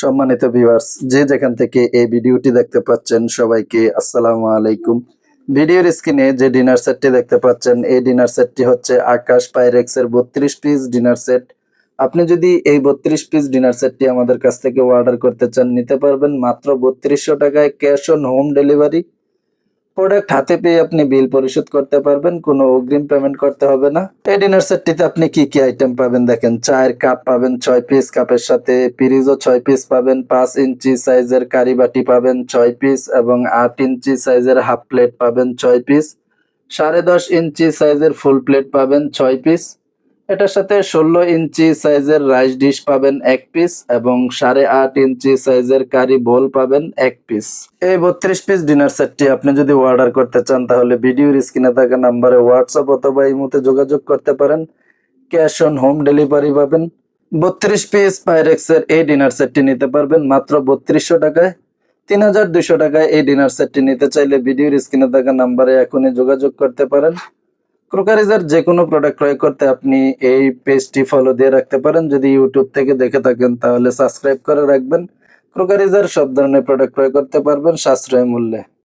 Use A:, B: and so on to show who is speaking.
A: সম্মানিত ভিউয়ার্স যে যেখান থেকে এই ভিডিওটি দেখতে পাচ্ছেন সবাইকে আসসালামু আলাইকুম। ভিডিওর স্ক্রিনে যে ডিনার সেটটি দেখতে পাচ্ছেন, এই ডিনার সেটটি হচ্ছে আকাশ পাইরেক্সের বত্রিশ পিস ডিনার সেট আপনি যদি এই বত্রিশ পিস ডিনার সেটটি আমাদের কাছ থেকে অর্ডার করতে চান, নিতে পারবেন মাত্র বত্রিশশো টাকায় cash on home delivery product হাতে পেয়ে আপনি বিল পরিশোধ করতে পারবেন, কোনো অগ্রিম পেমেন্ট করতে হবে না। এই ডিনার সেটটিতে আপনি কি কি আইটেম পাবেন দেখেন? চায়ের কাপ পাবেন, ছয় পিস কাপের সাথে পিরিজও ছয় পিস পাবেন, পাঁচ ইঞ্চি সাইজের কারি বাটি পাবেন, ছয় পিস এবং আট ইঞ্চি সাইজের হাফ প্লেট পাবেন, ছয় পিস সাড়ে দশ ইঞ্চি সাইজের ফুল প্লেট পাবেন, ছয় পিস এটার সাথে ষোলো ইঞ্চি সাইজের রাইস ডিশ পাবেন এক পিস এবং সাড়ে আট ইঞ্চি সাইজের কারি বোল পাবেন এক পিস। এই বত্রিশ পিস ডিনার সেটটি আপনি যদি অর্ডার করতে চান, তাহলে ভিডিওর স্ক্রিনে থাকা নাম্বারে হোয়াটসঅ্যাপ অথবা ইমোতে যোগাযোগ করতে পারেন। ক্যাশ অন হোম ডেলিভারি পাবেন। বত্রিশ পিস পাইরেক্সের এই ডিনার সেটটি নিতে পারবেন মাত্র বত্রিশশো টাকায়। তিন হাজার দুশো টাকায় এই ডিনার সেটটি নিতে চাইলে ভিডিওর স্ক্রিনে থাকা নাম্বারে এখনই যোগাযোগ করতে পারেন। ক্রোকারিজের যে কোনো প্রোডাক্ট ক্রয় করতে আপনি এই পেজটি ফলো দিয়ে রাখতে পারেন। যদি ইউটিউব থেকে দেখে থাকেন, তাহলে সাবস্ক্রাইব করে রাখবেন। ক্রোকারিজার সব ধরনের প্রোডাক্ট ক্রয় করতে পারবেন সাশ্রয় মূল্যে।